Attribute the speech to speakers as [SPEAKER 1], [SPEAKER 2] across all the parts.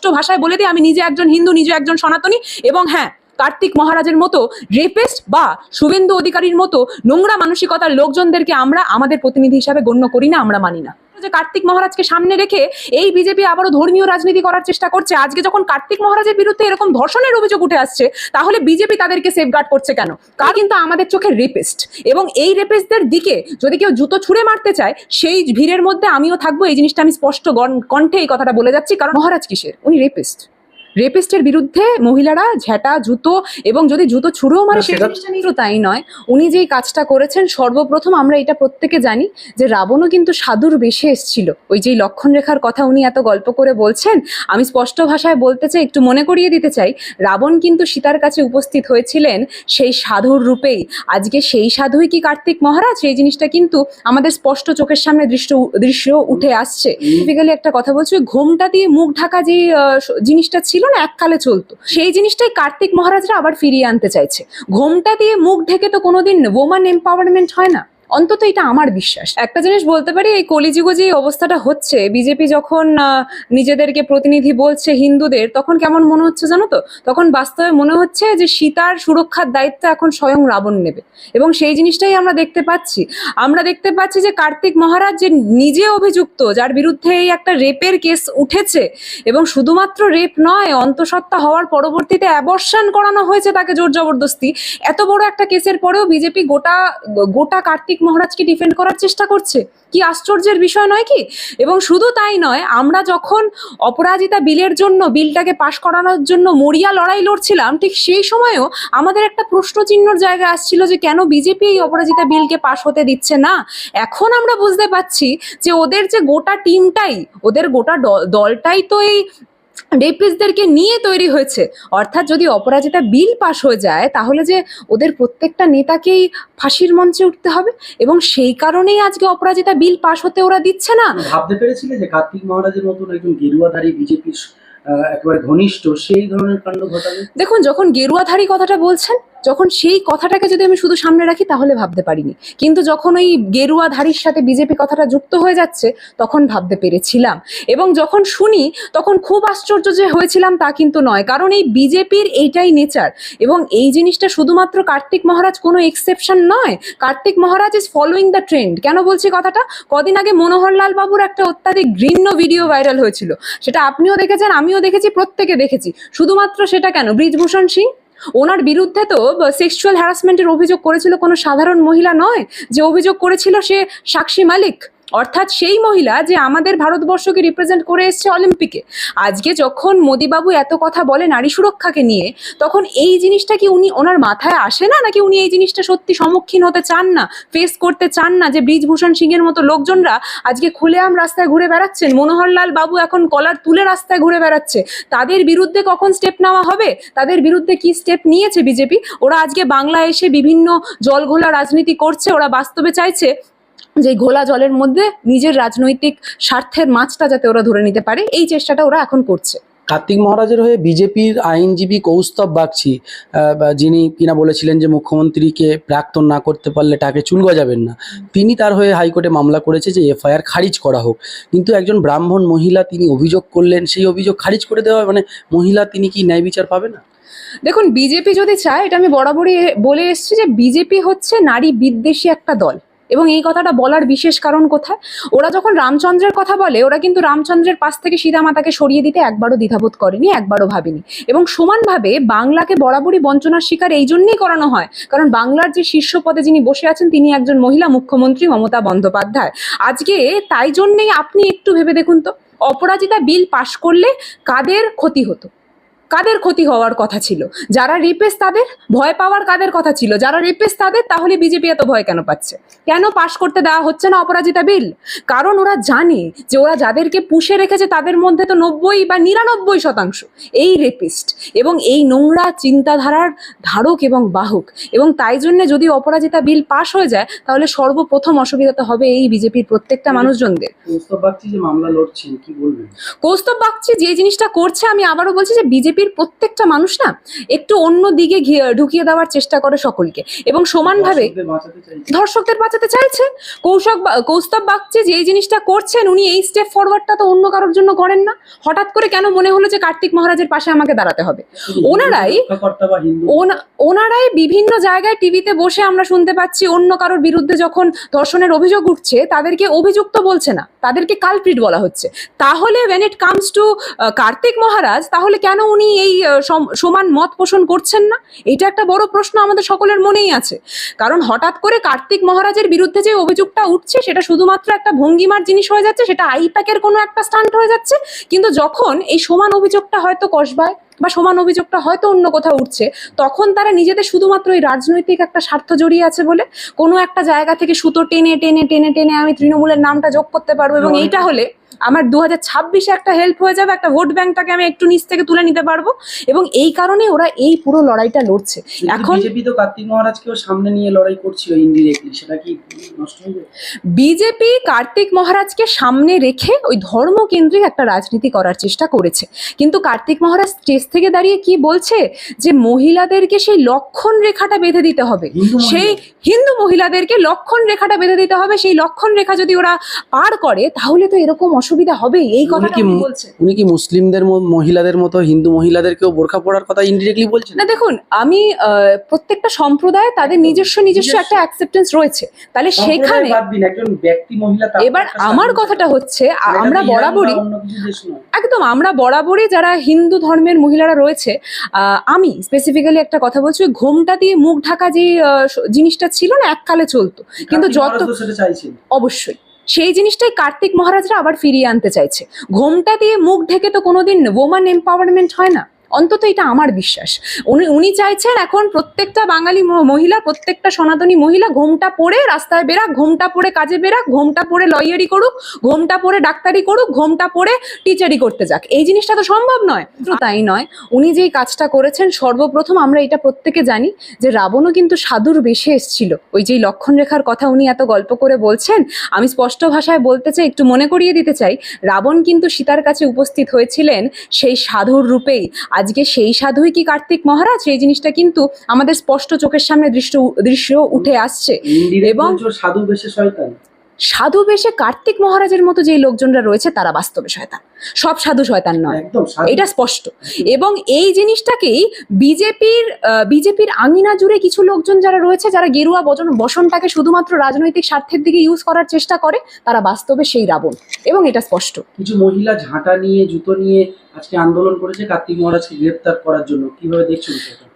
[SPEAKER 1] স্পষ্ট ভাষায় বলে দিই, আমি নিজে একজন হিন্দু, নিজে একজন সনাতনী এবং হ্যাঁ কার্তিক মহারাজের মতো রেপেস্ট বা শুভেন্দু অধিকারীর মতো নোংরা মানসিকতার লোকজনদেরকে আমরা আমাদের প্রতিনিধি হিসাবে গণ্য করি না, আমরা মানি না। যে কার্তিক মহারাজকে সামনে রেখে এই বিজেপি আবারও ধর্মীয় রাজনীতি করার চেষ্টা করছে। আজকে যখন কার্তিক মহারাজের বিরুদ্ধে এরকম ধর্ষণের অভিযোগ উঠে আসছে, তাহলে বিজেপি তাদেরকে সেফগার্ড করছে কেন? কার কিন্তু আমাদের চোখে রেপিস্ট এবং এই রেপিস্টদের দিকে যদি কেউ জুতো ছুঁড়ে মারতে চায়, সেই ভিড়ের মধ্যে আমিও থাকব। এই জিনিসটা আমি স্পষ্ট কণ্ঠে এই কথাটা বলে যাচ্ছি। কারণ মহারাজ কিসের? উনি রেপিস্ট রেপিস্টের বিরুদ্ধে মহিলারা ঝেঁটা জুতো এবং যদি জুতো ছুঁড়েও মারে
[SPEAKER 2] সেটা-
[SPEAKER 1] শুধু তাই নয়। উনি যেই কাজটা করেছেন সর্বপ্রথম আমরা এটা প্রত্যেকে জানি যে রাবণও কিন্তু সাধুর বেশে এসেছিল। ওই যেই লক্ষণ রেখার কথা উনি এত গল্প করে বলছেন আমি স্পষ্ট ভাষায় বলতে চাই একটু মনে করিয়ে দিতে চাই রাবণ কিন্তু সীতার কাছে উপস্থিত হয়েছিলেন সেই সাধুর রূপেই। আজকে সেই সাধুই কি কার্তিক মহারাজ? সেই জিনিসটা কিন্তু আমাদের স্পষ্ট চোখের সামনে দৃশ্য দৃশ্য উঠে আসছে। একটা কথা বলছি ঘোমটা দিয়ে মুখ ঢাকা যে জিনিসটা ছিল না, এককালে চলতো। সেই জিনিসটাই কার্তিক মহারাজরা আবার ফিরিয়ে আনতে চাইছে। ঘোমটা দিয়ে মুখ ঢেকে তো কোনোদিন ওমান এম্পাওয়ারমেন্ট হয় না। অন্তত এটা আমার বিশ্বাস। একটা জিনিস বলতে পারি, এই কলিযুগে যে অবস্থাটা হচ্ছে, বিজেপি যখন নিজেদেরকে প্রতিনিধি বলছে হিন্দুদের, তখন কেমন মনে হচ্ছে জানো তো? তখন বাস্তবে মনে হচ্ছে যে সীতার সুরক্ষার দায়িত্ব এখন স্বয়ং রাবণ নেবে। এবং সেই জিনিসটাই আমরা দেখতে পাচ্ছি। আমরা দেখতে পাচ্ছি যে কার্তিক মহারাজ যে নিজে অভিযুক্ত, যার বিরুদ্ধে এই একটা রেপের কেস উঠেছে, এবং শুধুমাত্র রেপ নয়, অন্তঃসত্ত্বা হওয়ার পরবর্তীতে অ্যাবর্শন করানো হয়েছে তাকে জোর জবরদস্তি। এত বড় একটা কেসের পরেও বিজেপি গোটা গোটা কার্তিক মহারাজকে ডিফেন্ড করার চেষ্টা করছে? কি আশ্চর্যের বিষয় নয় কি? এবং শুধু তাই নয়, আমরা যখন অপরাজিতা বিলের জন্য বিলটাকে পাশ করানোর জন্য মরিয়া লড়াই লড়ছিলাম, ঠিক সেই সময়েও আমাদের একটা প্রশ্নচিহ্নর জায়গা আসছিল যে কেন বিজেপি এই অপরাজিতা বিলকে পাশ হতে দিচ্ছে না? এখন আমরা বুঝতে পারছি যে ওদের যে গোটা টিমটাই ওদের গোটা দলটাই তো এই রেপিসদেরকে নিয়ে তৈরি হয়েছে। অর্থাৎ যদি অপরাজিতা বিল পাশ হয়ে যায় তাহলে যে ওদের প্রত্যেকটা নেতাকেই ফাঁসির মঞ্চে উঠতে হবে এবং সেই কারণেই আজকে অপরাজিতা বিল পাশ হতে ওরা দিচ্ছে না।
[SPEAKER 2] ভাবতে পেরেছিলে যে কার্তিক মহারাজের মতন একজন গেরুয়াধারী বিজেপির একেবারে ঘনিষ্ঠ সেই ধরনের কাণ্ড ঘটাবে?
[SPEAKER 1] দেখুন যখন গেরুয়াধারী কথাটা বলছেন যখন সেই কথাটাকে যদি আমি শুধু সামনে রাখি, তাহলে ভাবতে পারিনি। কিন্তু যখন ওই গেরুয়া গেরুয়াধারীর সাথে বিজেপি কথাটা যুক্ত হয়ে যাচ্ছে, তখন ভাবতে পেরেছিলাম। এবং যখন শুনি, তখন খুব আশ্চর্য যে হয়েছিলাম তা কিন্তু নয়। কারণ এই বিজেপির এইটাই নেচার। এবং এই জিনিসটা শুধুমাত্র কার্তিক মহারাজ কোনো এক্সেপশন নয়। Kartik Maharaj is following the trend কেন বলছি কথাটা? কদিন আগে মনোহরলাল বাবুর একটা অত্যাধিক ঘৃণ্য ভিডিও ভাইরাল হয়েছিল। সেটা আপনিও দেখেছেন, আমিও দেখেছি, প্রত্যেকে দেখেছি। শুধুমাত্র সেটা কেন? ব্রিজভূষণ সিং? ওনার বিরুদ্ধে তো সেক্সুয়াল হ্যারাসমেন্টের অভিযোগ করেছিল কোনো সাধারণ মহিলা নয়। যে অভিযোগ করেছিল সে সাক্ষী মালিক। অর্থাৎ সেই মহিলা যে আমাদের ভারতবর্ষকে রিপ্রেজেন্ট করে এসছে অলিম্পিকে আজকে যখন মোদিবাবু এত কথা বলে নারী সুরক্ষাকে নিয়ে, তখন এই জিনিসটা কি উনি ওনার মাথায় আসে না? নাকি উনি এই জিনিসটা সত্যি সম্মুখীন হতে চান না? ফেস করতে চান না? যে ব্রিজভূষণ সিং এর মতো লোকজনরা আজকে খুলেআম রাস্তায় ঘুরে বেড়াচ্ছেন? মনোহরলাল বাবু এখন কলার তুলে রাস্তায় ঘুরে বেড়াচ্ছে। তাদের বিরুদ্ধে কখন স্টেপ নেওয়া হবে? তাদের বিরুদ্ধে কি স্টেপ নিয়েছে বিজেপি? ওরা আজকে বাংলা এসে বিভিন্ন জলঘোলা রাজনীতি করছে, ওরা বাস্তবে চাইছে। যে ঘোলা জলের মধ্যে নিজের রাজনৈতিক স্বার্থের মাছটা যাতে ওরা ধরে নিতে পারে এই চেষ্টাটা ওরা এখন করছে।
[SPEAKER 2] কার্তিক মহারাজের হয়ে বিজেপির আইনজীবী কৌস্তব বাগচি যিনি কিনা বলেছিলেন যে মুখ্যমন্ত্রীকে প্রাক্তন না করতে পারলে তাকে চুল গজাবেন না তিনি তার হয়ে হাইকোর্টে মামলা করেছে যে এফআইআর খারিজ করা হোক। কিন্তু একজন ব্রাহ্মণ মহিলা তিনি অভিযোগ করলেন সেই অভিযোগ খারিজ করে দেওয়া মানে মহিলা তিনি কি ন্যায় বিচার পাবে না?
[SPEAKER 1] দেখুন বিজেপি যদি চায় এটা আমি বরাবরই বলে এসেছি যে বিজেপি হচ্ছে নারী বিদ্বেষী একটা দল। এবং এই কথাটা বলার বিশেষ কারণ কোথায়? ওরা যখন রামচন্দ্রের কথা বলে, ওরা কিন্তু রামচন্দ্রের পাশ থেকে সীতা মাতাকে সরিয়ে দিতে একবারও দ্বিধাবোধ করেনি, একবারও ভাবেনি। এবং সমানভাবে বাংলাকে বরাবরই বঞ্চনার শিকার এই জন্যই করানো হয়, কারণ বাংলার যে শীর্ষ পদে যিনি বসে আছেন, তিনি একজন মহিলা মুখ্যমন্ত্রী মমতা বন্দ্যোপাধ্যায়। আজকে তাই জন্যেই আপনি একটু ভেবে দেখুন তো, অপরাজিতা বিল পাশ করলে কাদের ক্ষতি হতো? কাদের ক্ষতি হওয়ার কথা ছিল? যারা রেপেস তাদের ভয় পাওয়ার কাদের কথা ছিল? যারা রিপেস তাদের তাহলে বিজেপি এত ভয় কেন পাচ্ছে? কেন পাশ করতে দেওয়া হচ্ছে না অপরাজিতা বিল? কারণ ওরা জানে যে ওরা যাদেরকে পুষে রেখেছে তাদের মধ্যে তো নব্বই বা নিরানব্বই শতাংশ। এই রেপিস্ট এবং এই নোংরা চিন্তাধারার ধারক এবং বাহক। এবং তাই জন্য যদি অপরাজিতা বিল পাশ হয়ে যায় তাহলে সর্বপ্রথম অসুবিধা তো হবে এই বিজেপির প্রত্যেকটা মানুষজনদের।
[SPEAKER 2] কৌস্তব বাগচি যে মামলা লড়ছেন কি বলবেন?
[SPEAKER 1] কৌস্তব বাগচি যে জিনিসটা করছে আমি আবারও বলছি যে বিজেপি বিজেপির প্রত্যেকটা মানুষ না একটু অন্য দিকে ঢুকিয়ে দেওয়ার চেষ্টা করে সকলকে। এবং সমানভাবে। ধর্ষকদের বাঁচাতে চাইছে। কৌশক কৌস্তব বাগচি যে জিনিসটা করছেন উনি এই স্টেপ ফরওয়ার্ডটা তো অন্য কারোর জন্য করেন না। হঠাৎ করে কেন মনে হলো যে কার্তিক মহারাজের পাশে আমাকে দাঁড়াতে হবে? ওনারাই- ওনারাই বিভিন্ন জায়গায় টিভিতে বসে আমরা শুনতে পাচ্ছি অন্য কারোর বিরুদ্ধে যখন ধর্ষণের অভিযোগ উঠছে তাদেরকে অভিযুক্ত বলছে না। তাদেরকে কালপ্রিট বলা হচ্ছে। তাহলে when it comes to Kartik Maharaj তাহলে কেন উনি এই সম- সমান মত পোষণ করছেন না? এটা একটা বড় প্রশ্ন আমাদের সকলের মনেই আছে। কারণ হঠাৎ করে কার্তিক মহারাজের বিরুদ্ধে যে অভিযোগটা উঠছে সেটা শুধুমাত্র একটা ভঙ্গিমার জিনিস হয়ে যাচ্ছে সেটা আইপ্যাকের কোনো একটা স্টান্ট হয়ে যাচ্ছে। কিন্তু যখন এই সমান অভিযোগটা হয়তো কসবায় বা সমান অভিযোগটা হয়তো অন্য কোথাও উঠছে তখন তারা নিজেদের শুধুমাত্র এই রাজনৈতিক একটা স্বার্থ জড়িয়ে আছে বলে কোনো একটা জায়গা থেকে সুতো টেনে টেনে টেনে টেনে আমি তৃণমূলের নামটা যোগ করতে পারব এবং এইটা হলে আমার দু হাজার ছাব্বিশে একটা হেল্প হয়ে যাবে একটা ভোট ব্যাংকটাকে আমি একটু নিচ থেকে তুলে নিতে পারব। এবং এই কারণে ওরা এই পুরো লড়াইটা লড়ছে। এখন
[SPEAKER 2] বিজেপি তো কার্তিক মহারাজকেও সামনে নিয়ে লড়াই করছিল ইনডিরেক্টলি সেটা কি নষ্ট হয়ে যাবে?
[SPEAKER 1] বিজেপি কার্তিক মহারাজকে সামনে রেখে ওই ধর্মকেন্দ্রিক একটা রাজনীতি করার চেষ্টা করেছে। কিন্তু কার্তিক মহারাজ স্টেজ থেকে দাঁড়িয়ে কি বলছে? যে মহিলাদেরকে সেই লক্ষণ রেখাটা বেঁধে দিতে হবে। সেই হিন্দু মহিলাদেরকে লক্ষণ রেখাটা বেঁধে দিতে হবে। সেই লক্ষণ রেখা যদি ওরা পার করে তাহলে তো এরকম অসুবিধা হবেই এই কথাটা
[SPEAKER 2] কি
[SPEAKER 1] উনি বলছেন।
[SPEAKER 2] উনি কি মুসলিমদের মহিলাদের মতো হিন্দু মহিলাদেরকেও বোরখা পরার কথা ইনডিরেক্টলি বলছেন?
[SPEAKER 1] না দেখুন আমি প্রত্যেকটা সম্প্রদায়ে তাদের নিজস্ব নিজস্ব একটা অ্যাকসেপ্টেন্স রয়েছে। তাহলে সেখানে
[SPEAKER 2] বাদ দিন একজন ব্যক্তি মহিলা তার
[SPEAKER 1] এবার আমার কথাটা হচ্ছে আমরা বরাবরই। একদম আমরা বরাবরই যারা হিন্দু ধর্মের মহিলারা রয়েছে আহ, আমি স্পেসিফিক্যালি একটা কথা বলছি ঘোমটা দিয়ে মুখ ঢাকা যে জিনিসটা ছিল না এককালে চলতো। কিন্তু যত অবশ্যই। সেই জিনিসটাই কার্তিক মহারাজরা আবার ফিরিয়ে আনতে চাইছে। ঘোমটা দিয়ে মুখ ঢেকে তো কোনোদিন ওমান এম্পাওয়ারমেন্ট হয় না। অন্তত এটা আমার বিশ্বাস। উনি উনি চাইছেন এখন প্রত্যেকটা বাঙালি মহিলা, প্রত্যেকটা সনাতনী মহিলা ঘোমটা পরে রাস্তায় বেরাক, ঘোমটা পরে কাজে বেরাক, ঘোমটা পরে লয়ারি করুক, ঘোমটা পরে ডাক্তারি করুক, ঘোমটা পরে টিচারি করতে যাক। এই জিনিসটা তো সম্ভব নয় তাই নয়, উনি যেই কাজটা করেছেন সর্বপ্রথম আমরা এটা প্রত্যেকে জানি যে রাবণও কিন্তু সাধুর বেশে এসেছিল। ওই যেই লক্ষণ রেখার কথা উনি এত গল্প করে বলছেন, আমি স্পষ্ট ভাষায় বলতে চাই, একটু মনে করিয়ে দিতে চাই, রাবণ কিন্তু সীতার কাছে উপস্থিত হয়েছিলেন সেই সাধুর রূপেই। আজকে সেই সাধুই কি কার্তিক মহারাজ? এই জিনিসটা কিন্তু আমাদের স্পষ্ট চোখের সামনে দৃশ্য দৃশ্য উঠে আসছে। এবং-
[SPEAKER 2] সাধু বেশে শয়তান।
[SPEAKER 1] সাধু বেশে কার্তিক মহারাজের মতো যে লোকজনরা রয়েছে তারা বাস্তবে শয়তান। সব সাধু শয়তান নয়। এটা স্পষ্ট। এবং এই জিনিসটাকেই বিজেপির বিজেপির আঙিনা জুড়ে কিছু লোকজন যারা রয়েছে যারা গেরুয়া বচন বসনটাকে শুধুমাত্র রাজনৈতিক স্বার্থের দিকে ইউজ করার চেষ্টা করে তারা বাস্তবে সেই রাবণ। এবং এটা স্পষ্ট।
[SPEAKER 2] কিছু মহিলা ঝাঁটা নিয়ে জুতো নিয়ে আজকে আন্দোলন করেছে কার্তিক মহারাজকে গ্রেপ্তার করার জন্য। কীভাবে দেখছ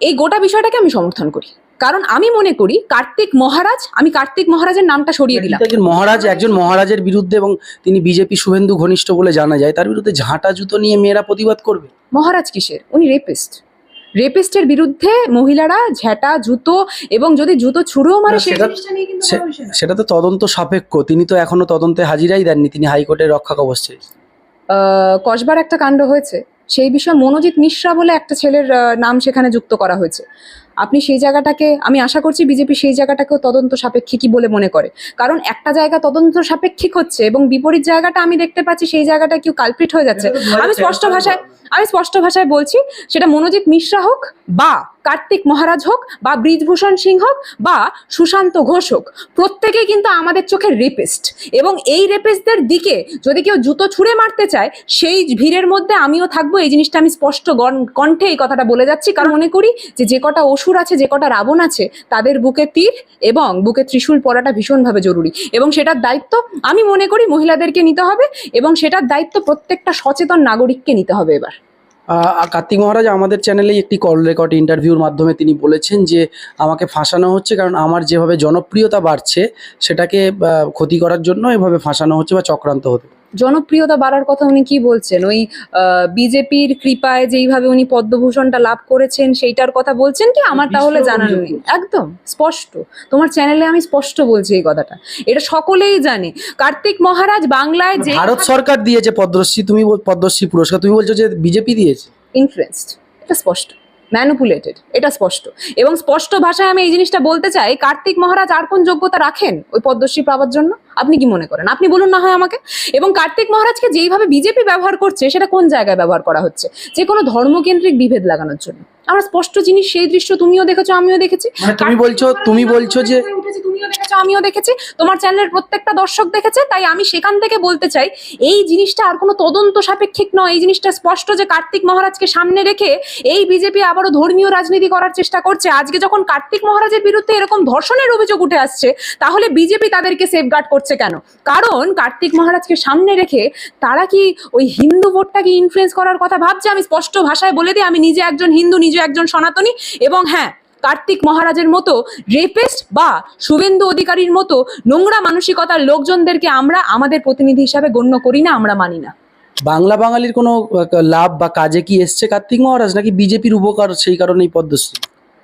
[SPEAKER 1] এই গোটা বিষয়টাকে আমি সমর্থন করি। কারণ আমি মনে করি কার্তিক মহারাজ আমি কার্তিক মহারাজের নামটা সরিয়ে দিলাম।
[SPEAKER 2] একজন মহারাজ একজন মহারাজের বিরুদ্ধে এবং তিনি বিজেপি শুভেন্দু ঘনিষ্ঠ বলে জানা যায় তার বিরুদ্ধে ঝাঁটা জুতো নিয়ে মেয়েরা প্রতিবাদ করবে।
[SPEAKER 1] মহারাজ কিসের? উনি রেপিস্ট রেপিস্টের বিরুদ্ধে মহিলারা ঝেঁটা জুতো এবং যদি জুতো ছুঁড়েও মারে
[SPEAKER 2] সেটা- তো তদন্ত সাপেক্ষ তিনি তো এখনও তদন্তে হাজিরাই দেননি তিনি হাইকোর্টের রক্ষা কবচ
[SPEAKER 1] আহ, কসবার একটা কাণ্ড হয়েছে। সেই বিষয়ে মনোজিৎ মিশ্রা বলে একটা ছেলের নাম সেখানে যুক্ত করা হয়েছে। আপনি সেই জায়গাটাকে আমি আশা করছি বিজেপি সেই জায়গাটাকেও তদন্ত সাপেক্ষিকই বলে মনে করে। কারণ একটা জায়গা তদন্ত সাপেক্ষিক হচ্ছে এবং বিপরীত জায়গাটা আমি দেখতে পাচ্ছি সেই জায়গাটা কেউ কালপ্রিট হয়ে যাচ্ছে।
[SPEAKER 2] এটা তো 2013
[SPEAKER 1] আমি স্পষ্ট ভাষায় আমি স্পষ্ট ভাষায় বলছি সেটা মনোজিৎ মিশ্রা হোক বা কার্তিক মহারাজ হোক বা ব্রিজভূষণ সিং হোক বা সুশান্ত ঘোষ হোক প্রত্যেকেই কিন্তু আমাদের চোখের রেপিস্ট এবং এই রেপিস্টদের দিকে যদি কেউ জুতো ছুঁড়ে মারতে চায় সেই ভিড়ের মধ্যে আমিও থাকব। এই জিনিসটা আমি স্পষ্ট কণ্ঠে এই কথাটা বলে যাচ্ছি। কারণ মনে করি যে যে কটা অসুর আছে, যে কটা রাবণ আছে, তাদের বুকে তীর এবং বুকে ত্রিশূল পরাটা ভীষণভাবে জরুরি এবং সেটার দায়িত্ব আমি মনে করি মহিলাদেরকে নিতে হবে এবং সেটার দায়িত্ব প্রত্যেকটা সচেতন নাগরিককে নিতে হবে এবার
[SPEAKER 2] কার্তিক মহারাজ, আমাদের চ্যানেলে একটি কল রেকর্ড ইন্টারভিউর মাধ্যমে তিনি বলেছেন যে, আমাকে ফাঁসানো হচ্ছে কারণ আমার যেভাবে জনপ্রিয়তা বাড়ছে, সেটাকে ক্ষতি করার জন্য এভাবে ফাঁসানো হচ্ছে বা চক্রান্ত হতে।
[SPEAKER 1] জনপ্রিয়তা বাড়ার কথা উনি কি বলছেন? ওই বিজেপির কৃপায় যেইভাবে উনি পদ্মভূষণটা লাভ করেছেন সেইটার কথা বলছেন কি? আমার তাহলে
[SPEAKER 2] অভিযোগ
[SPEAKER 1] নেই। একদম স্পষ্ট। তোমার চ্যানেলে আমি স্পষ্ট বলছি এই কথাটা। এটা সকলেই জানে। কার্তিক মহারাজ বাংলায় যে
[SPEAKER 2] ভারত সরকার দিয়েছে পদ্মশ্রী তুমি পদ্মশ্রী পুরস্কার তুমি বলছো যে বিজেপি দিয়েছে?
[SPEAKER 1] ইনফ্লুয়েন্সড এটা স্পষ্ট। ম্যানুপুলেটেড এটা স্পষ্ট। এবং স্পষ্ট ভাষায় আমি এই জিনিসটা বলতে চাই কার্তিক মহারাজ আর কোন যোগ্যতা রাখেন ওই পদ্মশ্রী পাওয়ার জন্য? আপনি কি মনে করেন? আপনি বলুন না হয় আমাকে। এবং কার্তিক মহারাজকে যেইভাবে বিজেপি ব্যবহার করছে সেটা কোন জায়গায় ব্যবহার করা হচ্ছে? যে কোনো ধর্মকেন্দ্রিক বিভেদ লাগানোর জন্য। আমরা স্পষ্ট জিনিস সেই দৃশ্য তুমিও দেখেছ আমিও দেখেছি।
[SPEAKER 2] মানে তুমি বলছো তুমি বলছো যে
[SPEAKER 1] তুমিও দেখেছ, আমিও দেখেছি। তোমার চ্যানেলের প্রত্যেকটা দর্শক দেখেছে, তাই আমি সেখান থেকে বলতে চাই, এই জিনিসটা আর কোনো তদন্ত সাপেক্ষিক নয়। এই জিনিসটা স্পষ্ট যে কার্তিক মহারাজকে সামনে রেখে এই বিজেপি আবারও ধর্মীয় রাজনীতি করার চেষ্টা করছে। আজকে যখন কার্তিক মহারাজের বিরুদ্ধে এরকম ধর্ষণের অভিযোগ উঠে আসছে, তাহলে বিজেপি তাদেরকে সেফগার্ড করছে কেন? কারণ কার্তিক মহারাজকে সামনে রেখে তারা কি ওই হিন্দু ভোটটাকে ইনফ্লুয়েন্স করার কথা ভাবছে? আমি স্পষ্ট ভাষায় বলে দিই, আমি নিজে একজন হিন্দু, নিজে একজন সনাতনী, এবং হ্যাঁ কার্তিক মহারাজের মতো রেপেস্ট বা শুভেন্দু অধিকারীর মতো নোংরা মানসিকতার লোকজনদেরকে আমরা আমাদের প্রতিনিধি হিসাবে গণ্য করি না, আমরা মানি না।
[SPEAKER 2] বাংলা বাঙালির কোনো লাভ বা কাজে কি এসছে কার্তিক মহারাজ? নাকি বিজেপির উপকার সেই কারণেই পদ্মশ্রী?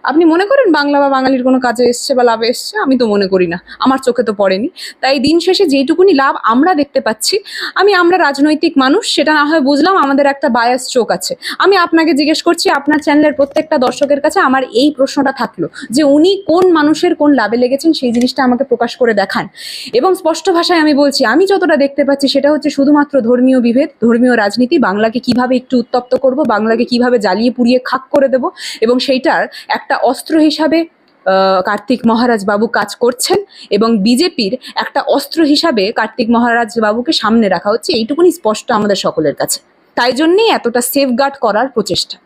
[SPEAKER 1] আপনি মনে করেন বাংলা বা বাঙালির কোনো কাজে এসছে বা লাভে এসছে? আমি তো মনে করি না। আমার চোখে তো পড়েনি। তাই দিন শেষে যেইটুকুনি লাভ আমরা দেখতে পাচ্ছি, আমি আমরা রাজনৈতিক মানুষ, সেটা না হয় বুঝলাম আমাদের একটা বায়াস চোখ আছে। আমি আপনাকে জিজ্ঞেস করছি, আপনার চ্যানেলের প্রত্যেকটা দর্শকের কাছে আমার এই প্রশ্নটা থাকল যে উনি কোন মানুষের কোন লাভে লেগেছেন, সেই জিনিসটা আমাকে প্রকাশ করে দেখান। এবং স্পষ্ট ভাষায় আমি বলছি, আমি যতটা দেখতে পাচ্ছি সেটা হচ্ছে শুধুমাত্র ধর্মীয় বিভেদ, ধর্মীয় রাজনীতি, বাংলাকে কীভাবে একটু উত্তপ্ত করব, বাংলাকে কীভাবে জ্বালিয়ে পুড়িয়ে খাক করে দেব, এবং সেইটার একটা অস্ত্র হিসাবে কার্তিক মহারাজ বাবু কাজ করছেন এবং বিজেপির একটা অস্ত্র হিসাবে কার্তিক মহারাজ বাবুকে সামনে রাখা হচ্ছে। এইটুকুনি স্পষ্ট আমাদের সকলের কাছে। তাই জন্যেই এতটা সেফগার্ড করার প্রচেষ্টা।